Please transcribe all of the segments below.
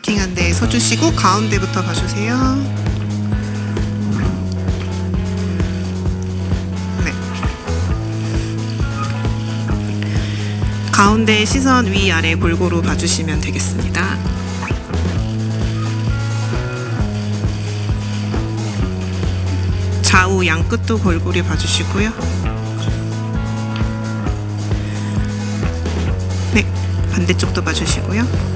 화이팅한 데 서주시고 가운데부터 봐주세요. 네. 가운데 시선 위 아래 골고루 봐주시면 되겠습니다. 좌우 양 끝도 골고루 봐주시고요. 네, 반대쪽도 봐주시고요.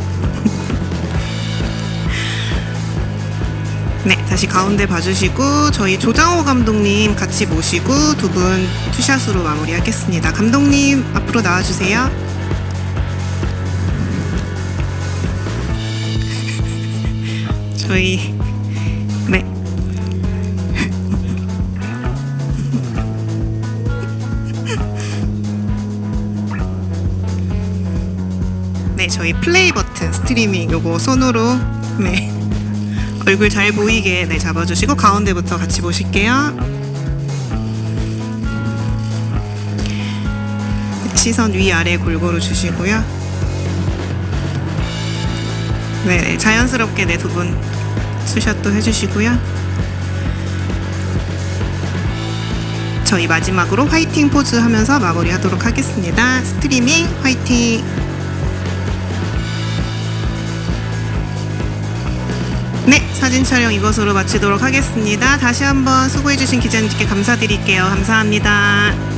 네, 다시 가운데 봐주시고 저희 조장호 감독님 같이 모시고 두 분 투샷으로 마무리하겠습니다. 감독님 앞으로 나와주세요. 저희 네. 네, 저희 플레이 버튼 스트리밍 요거 손으로 네. 얼굴 잘 보이게 네, 잡아주시고 가운데부터 같이 보실게요. 시선 위아래 골고루 주시고요. 네, 네, 자연스럽게 네, 두분 수샷도 해주시고요. 저희 마지막으로 화이팅 포즈 하면서 마무리하도록 하겠습니다. 스트리밍 화이팅! 네, 사진 촬영 이것으로 마치도록 하겠습니다. 다시 한번 수고해주신 기자님께 감사드릴게요. 감사합니다.